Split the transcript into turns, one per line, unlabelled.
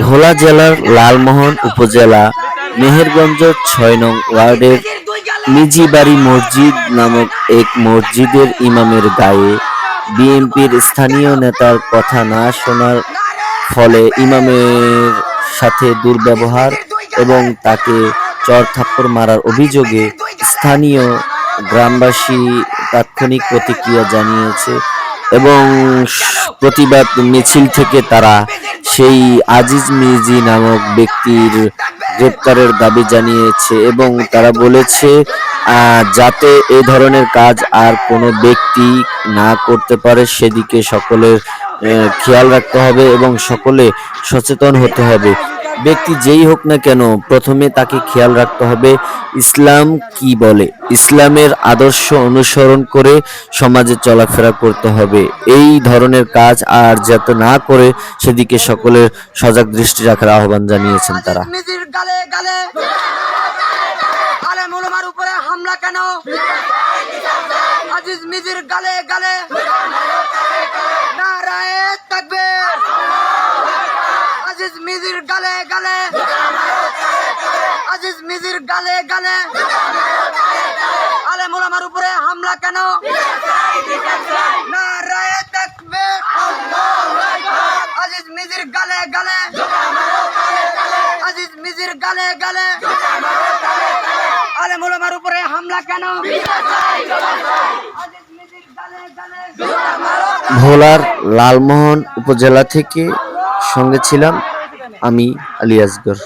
ভোলা জেলার লালমোহন উপজেলা, মেহেরগঞ্জ ছয় নং ওয়ার্ডের মিজিবাড়ি মসজিদ নামক এক মসজিদের ইমামের গায়ে বিএনপির স্থানীয় নেতার কথা না শোনার ফলে ইমামের সাথে দুর্ব্যবহার এবং তাকে চড়থাপ্পড় মারার অভিযোগে স্থানীয় গ্রামবাসী তাৎক্ষণিক প্রতিক্রিয়া জানিয়েছে এবং প্রতিবাদ মিছিল থেকে তারা সেই আজিজ মির্জি নামক ব্যক্তির গ্রেপ্তারের দাবি জানিয়েছে এবং তারা বলেছে যাতে এ ধরনের কাজ আর কোনো ব্যক্তি না করতে পারে, সেদিকে সকলের খেয়াল রাখতে হবে এবং সকলে সচেতন হতে হবে। ব্যক্তি যেই হোক না কেন, প্রথমে তাকে খেয়াল রাখতে হবে ইসলাম কি বলে। ইসলামের আদর্শ অনুসরণ করে সমাজে চলাফেরা করতে হবে। এই ধরনের কাজ আর যাতে না করে, সেদিকে সকলের সজাগ দৃষ্টি রাখার আহ্বান জানিয়েছেন তারা।
হামলা কেন? গালে গালে নারায়ে মিজির গালে গালে। আজিজ মিজির গালে গালে। আলে মুলমার উপরে হামলা কেন? আজিজ মিজির গালে আজিজ মিজির গালে উপরে হামলা কেন?
ভোলার লালমোহন উপজেলা থেকে সঙ্গে ছিলাম। আমি আলী আসগর